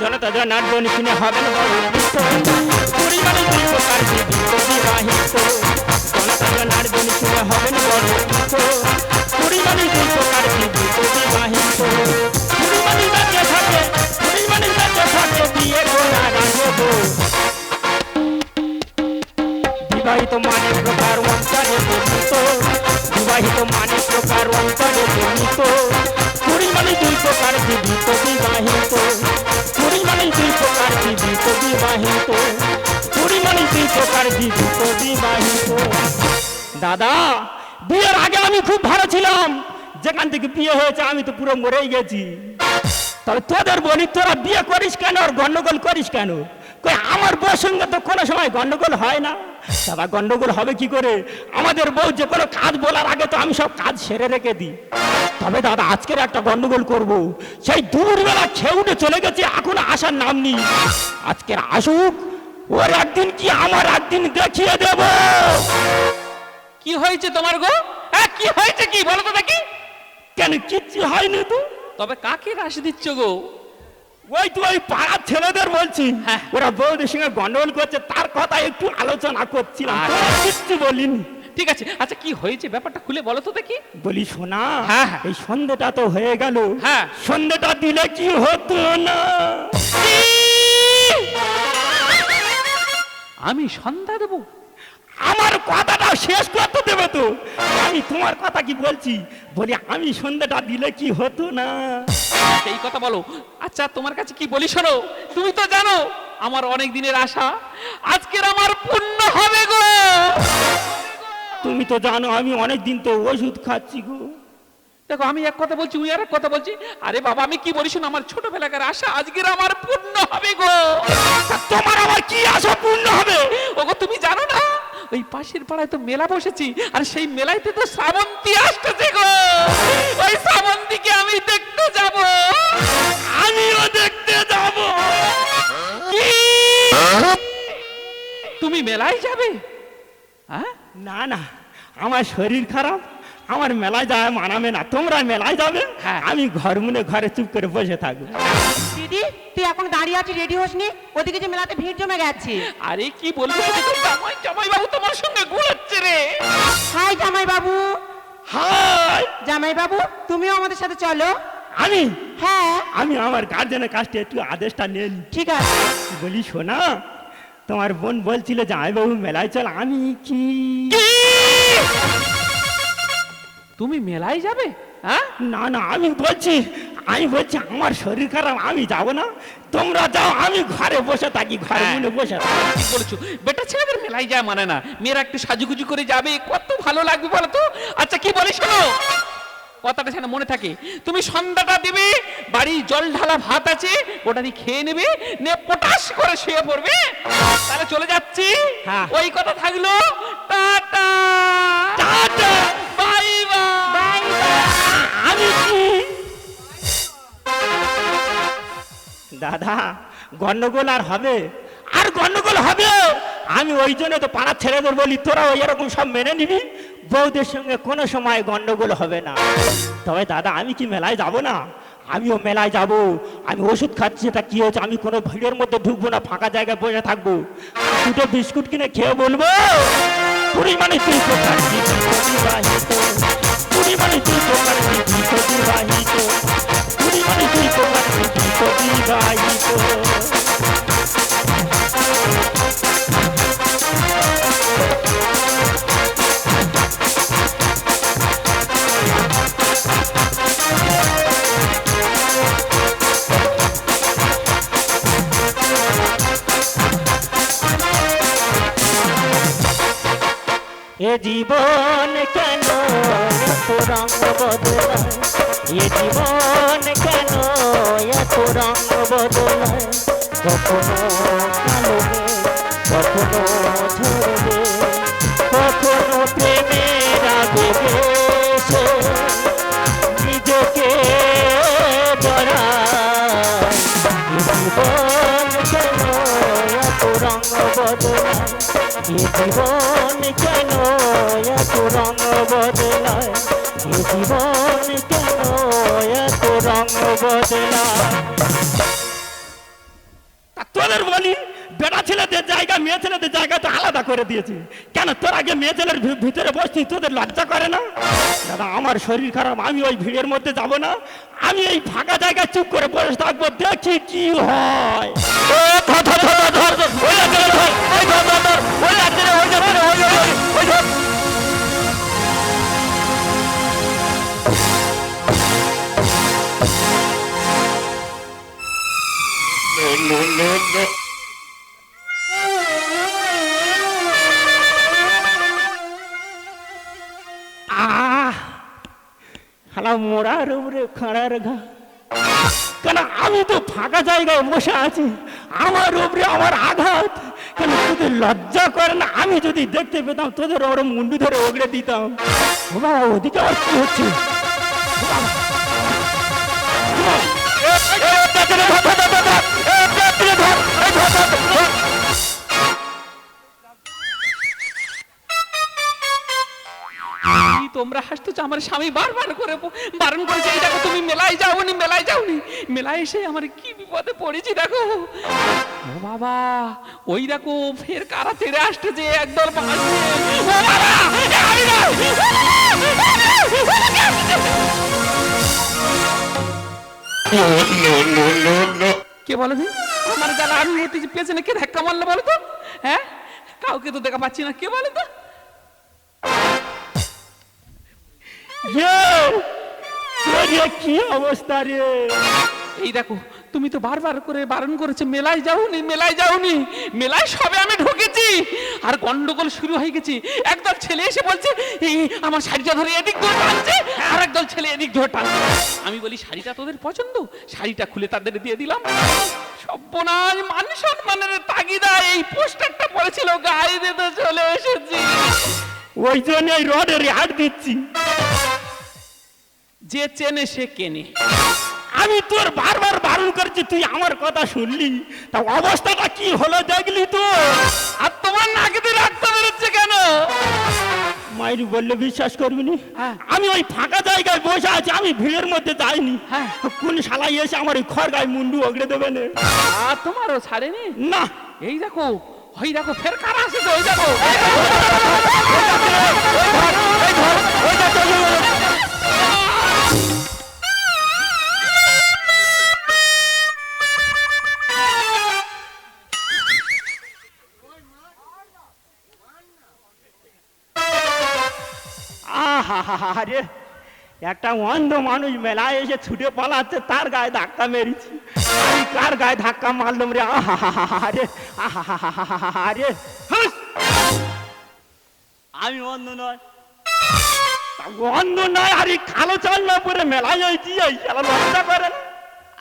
জনতা জনার্দন শুনে হবেন জনতা জনার্দন শুনে হবেন বড় উপকৃত পরিবারে দুই প্রকার বিবাহিত থাকে, পরিবারে বেঁচে থাকে মানে প্রকার অন্তরে বিবাহিত মানে কুড়ি মানে দুই প্রকার জীবিত বিবাহিত প্রকার বিবাহিত। দাদা, বিয়ের আগে আমি খুব ভালো ছিলাম। যেখান থেকে বিয়ে হয়েছে, আমি তো পুরো মরেই গেছি। তবে তোদের বলি, তোরা বিয়ে করিস কেন আর গন্ডগোল করিস কেন? আমার বউর সঙ্গে তো কোনো সময় গন্ডগোল হয় না। দাদা গন্ডগোল হবে কি করে? আমাদের বউ যে কোনো কাজ বলার আগে তো আমি সব কাজ সেরে রেখে দিই। তবে দাদা আজকের একটা গন্ডগোল করব। সেই দুপুরবেলা খেয়ে উঠে চলে গেছে এখন আসার নাম নেই। আজকের আসুক ওর একদিন কি আমার একদিন দেখিয়ে দেব। কি হয়েছে তোমার গো? হ্যাঁ কি হয়েছে কি? বলো তো দেখি। কেন কিচ্ছু হয়নি তো? তবে কাকে রাশ দিচ্ছ গো? ওই তো ওই পাড়ার ছেলেদের বলছি হ্যাঁ। ওরা বৌদের সঙ্গে গন্ডগোল করছে তার কথা একটু আলোচনা করছিলাম। কিচ্ছু বলিনি। ঠিক আছে আচ্ছা কি হয়েছে? ব্যাপারটা খুলে বলো তো দেখি। বলি শোনা হ্যাঁ, হ্যাঁ। এই সন্ধ্যেটা তো হয়ে গেল। হ্যাঁ। সন্ধ্যেটা দিলে কি হতো না? আমি সন্ধ্যা দেবো? আমার কথাটা শেষ করতে দেবে তো। আমি তোমার কথা কি বলছি? বলি আমি সন্ধ্যেটা দিলে কি হতো না? সেই কথা বলো। আচ্ছা তোমার কাছে কি বলি শোনো? তুমি তো জানো আমার অনেক দিনের আশা। আজকের আমার পূর্ণ হবে গো। তুমি তো জানো আমি অনেক দিন তো ওষুধ খাচ্ছি গো। দেখো আমি এক কথা বলছি উনি আর এক কথা বলছি। আরে বাবা আমি কি বলি শোনো আমার ছোটবেলাকার আশা আজকের আমার পূর্ণ হবে গো। তোমার আমার কি আশা পূর্ণ হবে? ওগো তুমি জানো না? ওই পাশের পাড়ায় তো মেলা বসেছি আর সেই মেলাইতে তো শ্রাবন্তী আসতেছে গো। ওই শ্রাবন্তীকে আমি দেখতে যাব। আমিও দেখতে যাব। তুমি মেলায় যাবে? হ্যাঁ না না আমার শরীর খারাপ। আমার মেলায় যাওয়া মানাবে না তোমরা মেলায় যাবে হ্যাঁ। আমি ঘর মনে ঘরে চুপ করে বসে থাকব। দিদি তুই এখন দাঁড়িয়ে আছিস রেডি হসনি? ওদিকে যে মেলাতে ভিড় জমে গেছে। আরে কি বলব জামাই জামাই বাবু তোমার সঙ্গে ঘুরাচ্ছে রে। হাই জামাই বাবু হাই। জামাই বাবু তুমিও আমাদের সাথে চলো। আমি? হ্যাঁ। আমি আমার গার্জেনের কাছ থেকে একটু আদেশটা নিয়ে ঠিক আছে। বলি শোনা তোমার বোন বলছিল যে আমি বাবু মেলায় চল আমি কি? তুমি মেলায় যাবে হ্যাঁ? না না আমি বলছি আমি বলছি আমার শরীর খারাপ আমি যাব না। তোমরা যাও আমি ঘরে বসে থাকি ঘরে হ্যাঁ। মনে বসে বলেছ? বেটা ছেলেদের মেলায় যায় মানে না। মেয়েরা একটু সাজুগুজু করে যাবে কত ভালো লাগবে বলো তো? আচ্ছা কি বলি শোনো? কথাটা যেন মনে থাকে। তুমি সন্ধ্যাটা দিবে বাড়ি জল ঢালা ভাত আছে ওটা দিয়ে খেয়ে নেবে নে পটাশ করে শুয়ে পড়বে। তাহলে চলে যাচ্ছি। হ্যাঁ। ওই কথা থাকল টাটা। দাদা, গন্ডগোল আর হবে। আর গন্ডগোল হবে? আমি ওই জন্য তো পাড়ার ছেলেদের বলি, তোরা ওই এরকম সব মেনে নিবি? বউদের সঙ্গে কোনো সময় গন্ডগোল হবে না। তবে দাদা, আমি কি মেলায় যাব না? আমিও মেলায় যাব। আমি ওষুধ খাচ্ছি, এটা কি হচ্ছে আমি কোনো ভিড়ের মধ্যে ঢুকবো না, ফাঁকা জায়গায় বসে থাকব। দুটো বিস্কুট কিনে খেয়ে বলব? কুড়ি মানে রঙ বদলায় এ জীবন কেন? এত রঙ বদলায় কখনো কালো কখনো ঝরবে কখনো প্রেমের আবেগে নিজেকে জড়ায় জীবন কেন এত রঙ বদলায় জীবন কেন? এত রঙ বদলায়। তোদের বলি বেটা ছেলেদের জায়গা মেয়ে ছেলেদের জায়গা তো আলাদা করে দিয়েছে কেন তোর আগে মেয়ে ছেলের ভিতরে বসতি তোদের লজ্জা করে না দাদা আমার শরীর খারাপ আমি ওই ভিড়ের মধ্যে যাব না আমি এই ফাঁকা জায়গায় চুপ করে বসে থাকব দেখি কি হয় ও, ধর, ধর, ধর, ধর, ধর, ওই যাচ্ছে রে, ধর, ওই ধর, ধর, ধর, ওই যাচ্ছে রে, ওই আহ হালা মোড়ার উপরে খাড়ার ঘা। কেন আমি তো ফাঁকা জায়গায় বসে আছি? আমার উপরে আমার আঘাত। কেন তোদের লজ্জা করে না? আমি যদি দেখতে পেতাম, তোদের ওর মুন্ডু ধরে ওগড়ে দিতাম। বাবা ওদিকে আর কি হচ্ছে? তোমরা হাসতেছো, আমার স্বামী বারবার করে বারণ করেছে, এই দেখো, তুমি মেলায় যাওনি মেলায় যাওনি। মেলায় এসে আমার কি বিপদে পড়েছি, দেখো। ও বাবা, ওই দেখো, ফের কারা তেড়ে আসতেছে একদল বাস ও বাবা। কে বলো আমার গালা আমি হতে পেছনে কে ধাক্কা মারলো বলো তো? হ্যাঁ? কাউকে তো দেখা পাচ্ছি না কে বলো তো? কি অবস্থা রে? এই দেখো তুমি তো বারবার করে বারণ করেছে মেলায় যাওনি মেলায় যাওনি মেলায় সবে আমি ঢুকেছি। আর গন্ডগোল শুরু হয়ে গেছে। একদল ছেলে এসে বলছে এই আমার শাড়িটা ধরে এদিক ধরে টানছে। আর একদল ছেলে এদিক ধরে টানছে। আমি বলি শাড়িটা তোদের পছন্দ? শাড়িটা খুলে তাদের দিয়ে দিলাম। সব্যনাশ মান সম্মানের তাগিদা এই পোস্টারটা পড়েছিল গায়ে দিতে চলে এসেছি। ওই জন্য এই রডের হাট দিচ্ছি। যে চেনে সে কেনে। আমি তোর বারবার বারণ করছি তুই আমার কথা শুনলি তা অবস্থাটা কি হলো দেখলি তো আর তোমার নাকে দিয়ে রক্ত বেরোচ্ছে কেন মাইরি বললে বিশ্বাস করবি নি হ্যাঁ। আমি ওই ফাঁকা জায়গায় বসে আছি আমি ভিড়ের মধ্যে যাইনি হ্যাঁ। কোন শালাই এসে আমার ওই খড় গায়ে মুন্ডু ওগড়ে দেবে না আর তোমারও ছাড়েনি না এই দেখো ওই দেখো ফের কারা আসে তো ওই দেখো আহা রে একটা অন্ধ মানুষ মেলায় এসে ছুটে পালাচ্ছে, তার গায়ে ধাক্কা মেরেছি। আমি কার গায়ে ধাক্কা মারলাম রে? আহা রে আহা রে হাস! আমি অন্ধ নয়। তা অন্ধ নয়, আরে কালো চাল না পরে মেলায় হয়েছি এই শালা লজ্জা করে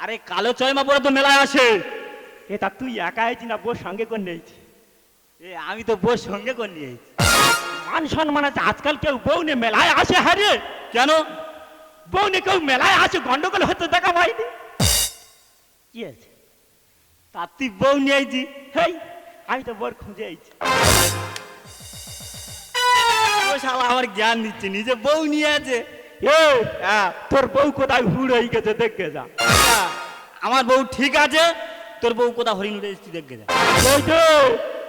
আরে কালো চয়মা পরে তো মেলায় আসে। এটা তুই একা আইছি না বোর সঙ্গে করে নিয়েছি এ আমি তো বউর সঙ্গে করে নিয়েছি মান সম্মান আছে আজকাল কেউ বউ নে মেলায় আসে হারে কেন? বউ নে কেউ মেলায় আসে গন্ডগোল হতে দেখা পাইনি কি আছে তা তুই বউ নিয়ে আইছি হেই আমি তো বোর খুঁজে আইছি। শালা আমার জ্ঞান দিচ্ছে নিজে বউ নিয়ে আছে। এ তোর বউ কোথায় হুড় হয়ে গেছে দেখে যা। আ, আমার বউ ঠিক আছে তোর বউ কোথা হরিণ উঠে এসেছি দেখে যা।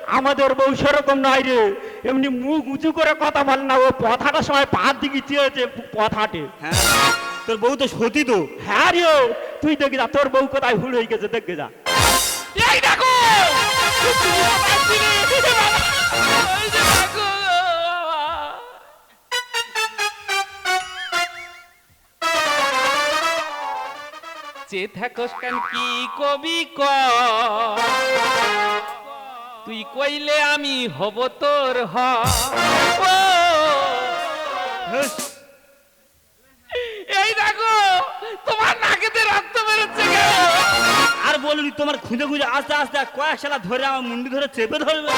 আমাদের বউ সেরকম নয় রে। এমনি মুখ উঁচু করে কথা বল না। ও পথাটার সময় পাহাড় দিকে চেয়েছে পথাটে হ্যাঁ। তোর বউ তো সতী তো। হ্যাঁ রে তুই দেখে যা তোর বউ কোথায় হুড় হয়ে গেছে দেখে যা। এই দেখো! থাকস কেন কি কবি ক তুই কইলে আমি হব তোর হ। এই দেখো তোমার নাকেতে রক্ত বেরোচ্ছে আর বলুনি তোমার খুঁজে খুঁজে আস্তে আস্তে কয়েক শালা ধরে আমার মুন্ডি ধরে চেপে ধরবে।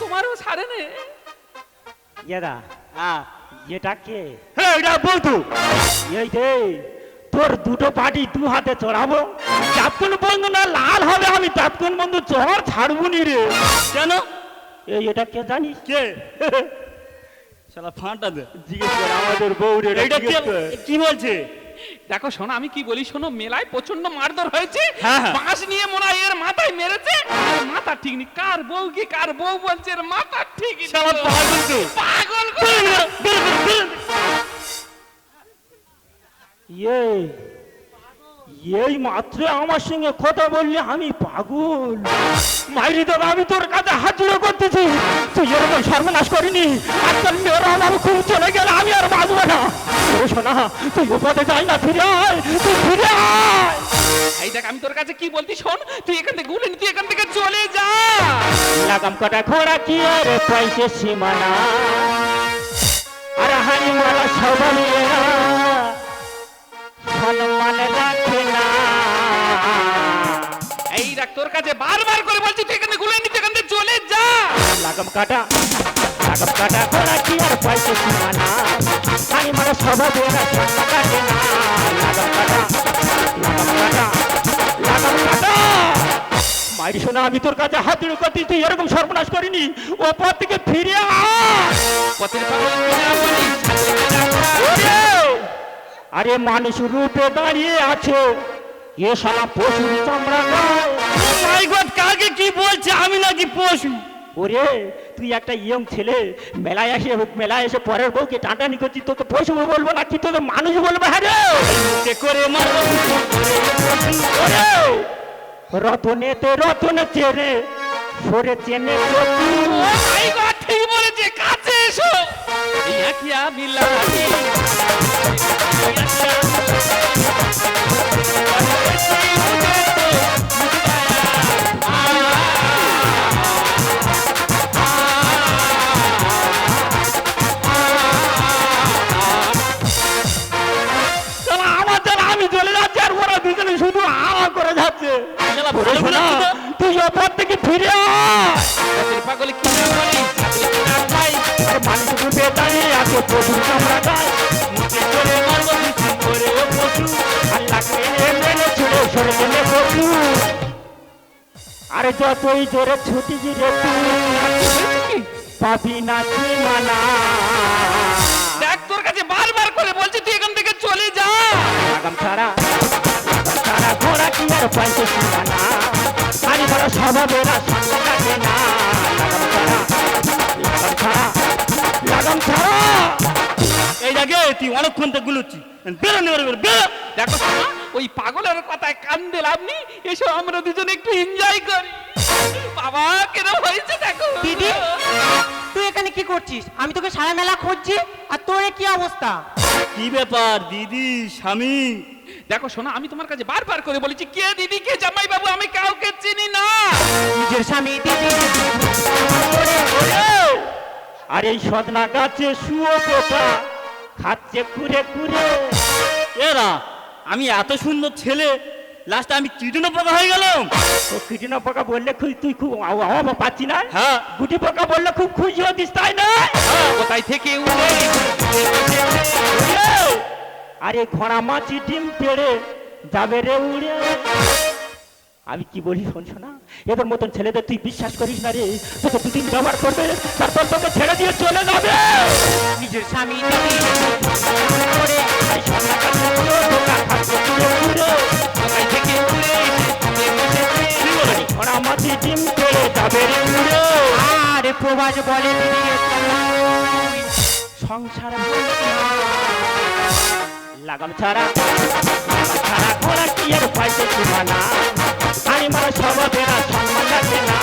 তোমারও ছাড়ে নে। এদা হ্যাঁ। এটা কে? হ্যাঁ এটা বউ তো এই রে তোর দুটো পাটি দু হাতে চড়াবো। যতক্ষণ বন্ধু না লাল হবে আমি ততক্ষণ বন্ধু চড় ছাড়বো নি রে। কেন? এই এটা কে জানিস? কে? শালা ফাঁটা দে। জিজ্ঞেস কর আমাদের বউ রে এইটা কে? কি বলছে? দেখো শোনো আমি কি বলি শোনো মেলায় প্রচণ্ড মারধর হয়েছে। হ্যাঁ, হ্যাঁ। বাঁশ নিয়ে মনে হয় এর মাথায় মেরেছে। ঠিক নেই। কার বউ কি কার বউ বলছে এর মাথা ঠিক নেই। পাগল পাগল। এই এই মাত্র আমার সঙ্গে কথা বললে আমি পাগল। মাইরি দাদা আমি তোর কাছে হাত জুড়ে করতেছি। তুই এরকম সর্বনাশ করিনি। আজকাল মেয়েরা আমার খুব চলে গেলে আমি আর বাঁচবো না। ও শোনা তুই যাই না ফিরে আয় তুই ফিরে আয়। এই দেখ আমি তোর কাছে কি বলতি শোন তুই এখান থেকে গুলে তুই এখান থেকে চলে যা। লাগাম কাটা ঘোড়া কি আর পাইছে সীমানা? আর হানি মালা সবাই রাখে না। এই দেখ তোর কাছে বারবার করে বলছি তুই এখানে গুলে নি, তুই এখান থেকে চলে যা। লাগাম কাটা লাগাম কাটা ঘোড়া কি আর সীমানা হানি মালা সবাই সম্মান রাখে না লাগাম কাটা লাগাম কাটা লাগাম কাটা। মাইরি শোনা আমি তোর কাছে হাত জুড়ে করতে তুই এরকম সর্বনাশ করিনি। ও পথ থেকে ফিরে আয়। পথের পাগল আরে মানুষ রূপে দাঁড়িয়ে আছো। এ শালা পশুর চামড়া কাকে কি বলছে? আমি নাকি পশু। ওরে তুই একটা ইয়ং ছেলে মেলায় এসে মেলায় এসে পরের বউকে টাটানি করছি তোকে পশু বলব না কি তোকে মানুষ বলব? হ্যাঁ করে! রতনেতে রতন চেনে সরে চেনে ঠিক বলেছে কাছে এসো। ইয়াকিয়া মেনে ছুড়ে সরে গেলে যতই জোরে ছুটি তুই পাবি না সীমানা দেখ তোর কাছে বারবার করে বলছি তুই এখান থেকে চলে যা। লাগাম ছাড়া ছাড়া ঘোড়া কি আর পাইছে সীমানা? আরে বড় স্বভাবেরা সঙ্গ থাকে না। লাগাম ছাড়া লাগাম ছাড়া লাগাম ছাড়া। এই জায়গায় তুই অনেকক্ষণ তো গুলোচ্ছি বেরো বেরো। দেখো ওই পাগলের কথায় কান দিলাম নি এসো আমরা দুজনে একটু এনজয় করি। বাবা কেন হয়েছে দেখো। দিদি তুই এখানে কি করছিস? আমি তোকে সারা মেলা খুঁজছি আর তোর কি অবস্থা? কি ব্যাপার দিদি স্বামী? দেখো শোনা আমি তোমার কাছে বারবার করে বলেছি কে দিদি কে জামাই বাবু আমি কাউকে চিনি না। নিজের স্বামী দিদি। আর এই সদনা গাছে শুয়ো পোকা খাচ্ছে কুরে কুরে এরা আমি এত সুন্দর ছেলে লাস্টে আমি চিটুনো পোকা হয়ে গেলাম। তো কৃষ্ণ পোকা বললে খুব তুই খুব অভাব পাচ্ছি না? হ্যাঁ। গুটি পোকা বললে খুব খুশি হতিস তাই না? কোথায় থেকে উড়ে। আরে ঘোড়া মাছি ডিম পেড়ে যাবে রে উড়ে। আমি কি বলি শোন শোনা এদের মতন ছেলেদের তুই বিশ্বাস করিস না রে? তোকে দুদিন ব্যবহার করবে তারপর তোকে ছেড়ে দিয়ে চলে যাবে। নিজের স্বামী বলে সংসার লাগাম ছাড়া ছাড়া ঘোড়া কি আর পাইছে সীমানা? আমি মারা সবাবেরা সম্মান রাখে না।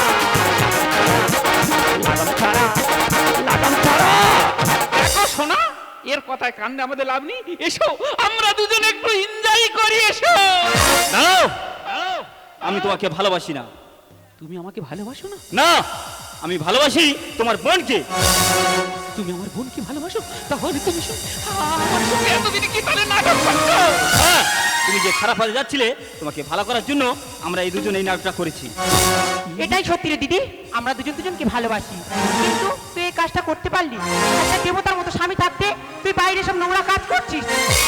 লাগাম ছাড়া। লাগাম ছাড়া দেখো শোনা এর কথায় কান্দে আমাদের লাভ নেই। এসো আমরা দুজনে একটু এনজয় করি এসো। দাঁড়াও। আমি তোমাকে ভালোবাসি না। তুমি আমাকে ভালোবাসো না? না আমি ভালোবাসি তোমার বোনকে। তুমি আমার বোনকে ভালোবাসো? তাহলে তুমি আমার সঙ্গে এতদিন কি তাহলে নাটক করছ? তুমি যে খারাপ হয়ে যাচ্ছিলে তোমাকে ভালো করার জন্য আমরা এই দুজন এই নাটকটা করেছি। এটাই সত্যি রে দিদি আমরা দুজন দুজনকে ভালোবাসি। কিন্তু তুই এই কাজটা করতে পারলি একটা দেবতার মতো স্বামী থাকতে তুই বাইরে সব নোংরা কাজ করছিস।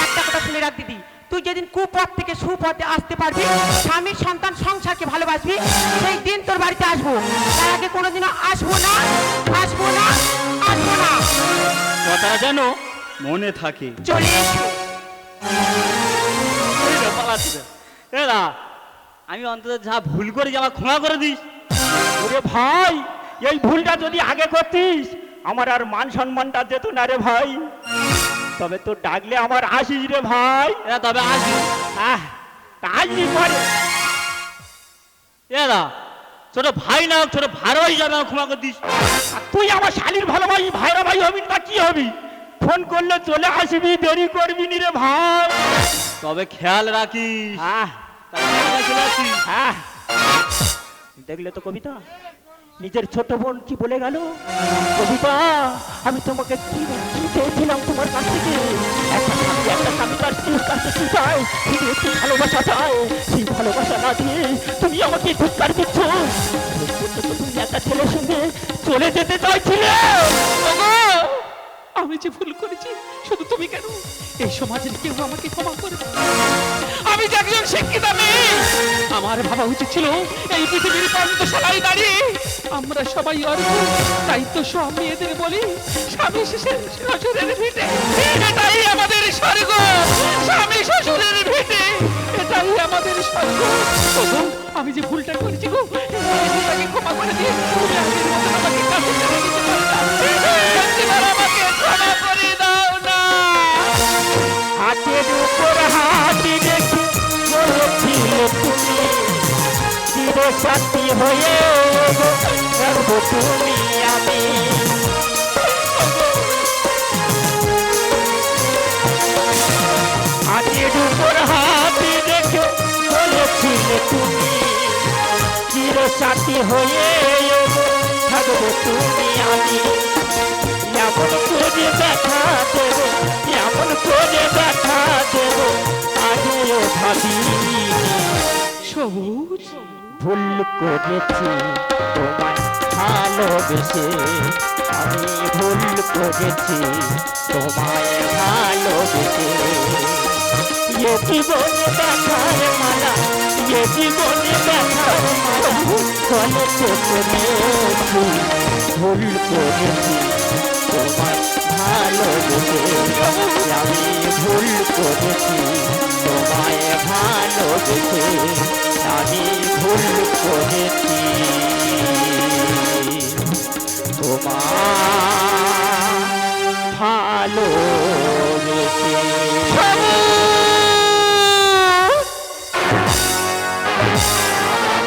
একটা কথা শুনে রাখ দিদি তুই যেদিন কুপথ থেকে সুপথে আসতে পারবি স্বামীর সন্তান সংসারকে ভালোবাসবি সেই দিন তোর বাড়িতে আসব। তার আগে কোনোদিনও আসব না আসব না আসব না। কথাটা যেন মনে থাকে। চলে এসো। আমি অন্তত যা ভুল করে আমার ক্ষমা করে দিস। ওরে ভাই এই ভুলটা যদি আগে করতিস আমার আর মান সম্মানটা যেত না রে ভাই। তবে তো ডাকলে আমার আসিস রে ভাই। তবে আসবি। পরে। এরা ছোট ভাই না ছোট হিসাবে আমার ক্ষমা করে দিস। তুই আমার শালির ভালো ভাই ভাইরা ভাই হবি না কি হবি? ফোন করলে চলে আসবি দেরি করবি নি রে ভাই। তবে খেয়াল রাখিস। আমরা হ্যাঁ দেখলে তো কবিতা নিজের ছোট বোন কি বলে গেল? কবিতা আমি তোমাকে কি কি চেয়েছিলাম তোমার কাছ থেকে। একটা স্বামী একটা স্বামী তার স্ত্রীর কাছে কি চায় শুধু একটু ভালোবাসা চায় সেই ভালোবাসা না দিয়ে তুমি আমাকে ধিক্কার দিচ্ছ। শেষ তুমি একটা ছেলের সঙ্গে চলে যেতে চাইছিলে। আমি যে ভুল করেছি, শুধু তুমি কেন? এই সমাজের কেউ আমাকে ক্ষমা করে আমি যে একজন শিক্ষিত আমার ভাবা উচিত ছিল, এই পৃথিবীর প্রান্তশালায় দাঁড়িয়ে আমরা সবাই অর্থ তাই তো সব মেয়েদের বলি, স্বামী শ্বশুরের ভিটে। এটাই আমাদের স্বর্গ। স্বামী শ্বশুরের ভিটে। এটাই আমাদের স্বর্গ। আমি যে ভুলটা করেছি গো ক্ষমা করে দিয়ে আমাকে কাছে আমাকে। হাতের উপর হাতি রেখে বলেছিল তুমি চির সাথী হয়ে রাখব তুমি আমি। হাতের উপর হয়ে থাকব তুমি আমি। এমন করে দেখা দেব এমন করে দেখা দেব আজও ভাবিনি। সবুজ? ভুল করেছি তোমায় ভালোবেসে। আমি ভুল করেছি তোমায় ভালোবেসে। এ জীবনে দেখার মালা এ জীবনে দেখার মালা করেছি ভুল করেছি। তোমার ভালোবেসে আমি ভুল করেছি। তোমায় ভালোবেসে আমি ভুল করেছি। তোমার ভালোবেসে